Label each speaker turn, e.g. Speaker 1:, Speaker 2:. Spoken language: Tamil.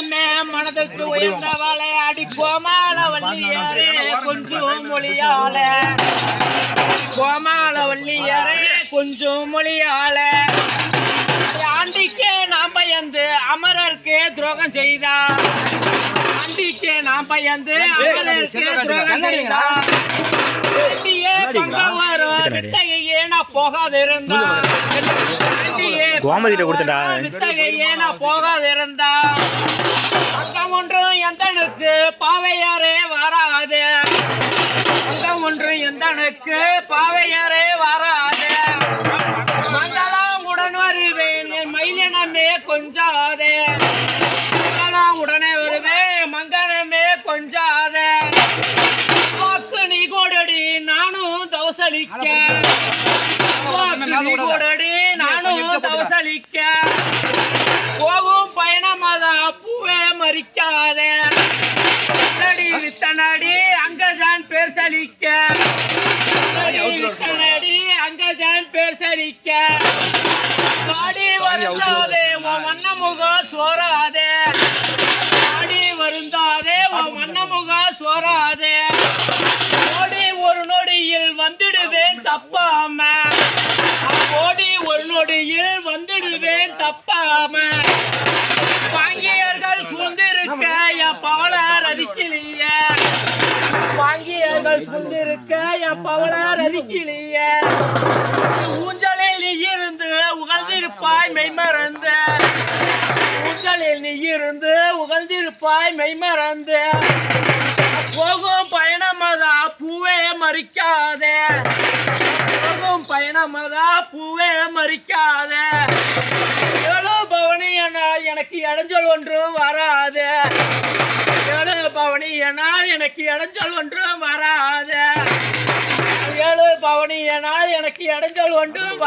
Speaker 1: அம்மே மனதுக்கு உயர்ந்தவளே அடி கோமால வள்ளியாரே கொஞ்சம் மொழியால கோமால வள்ளியாரே கொஞ்சம் மொழியால ஆண்டிக்கே நாம் பயந்து அமரருக்கு துரோகம் செய்தா. ஆண்டிக்கே நாம் பயந்து அமரருக்கு துரோகம் செய்தா. வரும் போகாதிருந்தா.
Speaker 2: கோமதிட்ட கொடுத்தடா.
Speaker 1: வித்தகையே நான் போகாதிருந்தா அங்கம் ஒன்றும் எந்தனுக்கு பாவையாரே வராது. அங்கம் ஒன்றும் எந்தனுக்கு பாவையாரே வராது. மங்களம் உடன் வருவேன் என் மயிலினமே கொஞ்சாதே. மங்களம் உடனே வருவேன் மங்களமே கொஞ்சாதே. நீ கோடடி நானும் தவசலிக்க. வாக்கு நீ கோடடி நானும் தவசலிக்க. போகும் பயணமாதான் பூவே மறிக்காதே. வித்தனடி அங்கதான் பேர் சலிக்க. வித்தனடி, அங்கதான் பேர் சலிக்க. பாடி வருந்தாதே உன் வண்ண முகம் சோறாதே. பாடி வருந்தாதே உன் வண்ண தப்பாம வாங்கியர்கள் சூழ்ந்திருக்க என் பவள ரதிக்கிளிய வாங்கியர்கள் சூழ்ந்திருக்க என் பவள ரதிக்கிளிய ஊஞ்சலில் நீ இருந்து உகழ்ந்திருப்பாய் மெய்மறந்து ஊஞ்சலில் நீ இருந்து உகழ்ந்திருப்பாய் மெய்மறந்து போகும் பயணமதா பூவே மறிக்காதே. போகும் பயணமதா பூவே மறிக்காதே. ஏழு எனக்கு இடைஞ்சல் ஒன்றும் வராது. ஏழு பவனி பவனியனால் எனக்கு இடைஞ்சல் ஒன்றும் வராது. ஏழு பவனி பவனியனால் எனக்கு இடைஞ்சல் ஒன்றும்